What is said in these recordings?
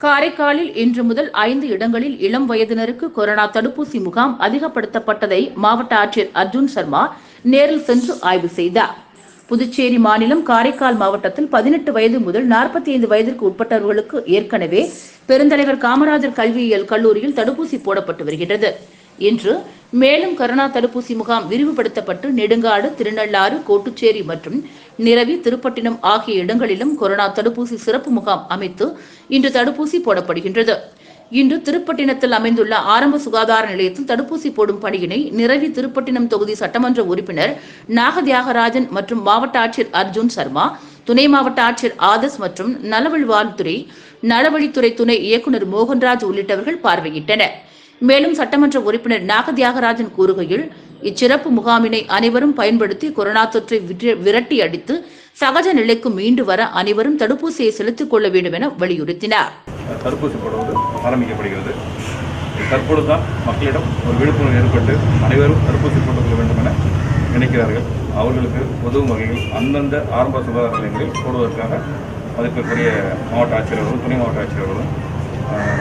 காரைக்காலில் இன்று முதல் ஐந்து இடங்களில் இளம் வயதினருக்கு கொரோனா தடுப்பூசி முகாம் அதிகப்படுத்தப்பட்டதை மாவட்ட ஆட்சியர் அர்ஜுன் சர்மா நேரில் சென்று ஆய்வு செய்தார். புதுச்சேரி மாநிலம் காரைக்கால் மாவட்டத்தில் பதினெட்டு வயது முதல் நாற்பத்தி ஐந்து வயதிற்கு உட்பட்டவர்களுக்கு ஏற்கனவே பெருந்தலைவர் காமராஜர் கல்வியியல் கல்லூரியில் தடுப்பூசி போடப்பட்டு வருகிறது இன்று மேலும் கரோனா தடுப்பூசி முகாம் விரிவுபடுத்தப்பட்டு நெடுங்காடு திருநள்ளாறு கோட்டுச்சேரி மற்றும் நிரவி திருப்பட்டினம் ஆகிய இடங்களிலும் கொரோனா தடுப்பூசி சிறப்பு முகாம் அமைத்து இன்று தடுப்பூசி போடப்படுகின்றது. இன்று திருப்பட்டினத்தில் அமைந்துள்ள ஆரம்ப சுகாதார நிலையத்தில் தடுப்பூசி போடும் பணியினை நிரவி திருப்பட்டினம் தொகுதி சட்டமன்ற உறுப்பினர் நாகதியாகராஜன் மற்றும் மாவட்ட ஆட்சியர் அர்ஜுன் சர்மா துணை மாவட்ட ஆட்சியர் ஆதஸ் மற்றும் நலவழிவாழ்த்துறை நலவழித்துறை துணை இயக்குநர் மோகன்ராஜ் உள்ளிட்டவர்கள் பார்வையிட்டனர். மேலும் சட்டமன்ற உறுப்பினர் நாகதியாகராஜன் கூறுகையில் இச்சிறப்பு முகாமினை அனைவரும் பயன்படுத்தி கொரோனா தொற்றை விரட்டி அடித்து சகஜ நிலைக்கு மீண்டு வர அனைவரும் தடுப்பூசியை செலுத்திக் கொள்ள வேண்டும் என வலியுறுத்தினார். தடுப்பூசி போடுவது ஆரம்பிக்கப்படுகிறது. தற்பொழுதுதான் மக்களிடம் ஒரு விழிப்புணர்வு ஏற்பட்டு அனைவரும் தடுப்பூசி போட்டுக்கொள்ள வேண்டும் என நினைக்கிறார்கள். அவர்களுக்கு உதவும் வகையில் அந்தந்த ஆரம்ப சுகாதார நிலையங்களில் போடுவதற்காக மதிப்பிற்குரிய மாவட்ட ஆட்சியர்களும் துணை மாவட்ட ஆட்சியர்களும்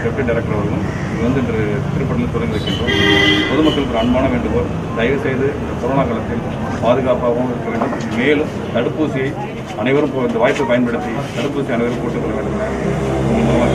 டெப்டி டைரக்டர் அவர்களும் இது வந்து இன்று திருப்பட்டில் தொடங்கி வைக்கின்றோம். பொதுமக்களுக்கு ஒரு அன்பான வேண்டுகோள். தயவுசெய்து இந்த கொரோனா காலத்தில் பாதுகாப்பாகவும் இருக்க வேண்டும். மேலும் தடுப்பூசியை அனைவரும் இந்த வாய்ப்பை பயன்படுத்தி தடுப்பூசி அனைவரும் போட்டுக்கொள்ள வேண்டும் என உங்கள் மூலமாக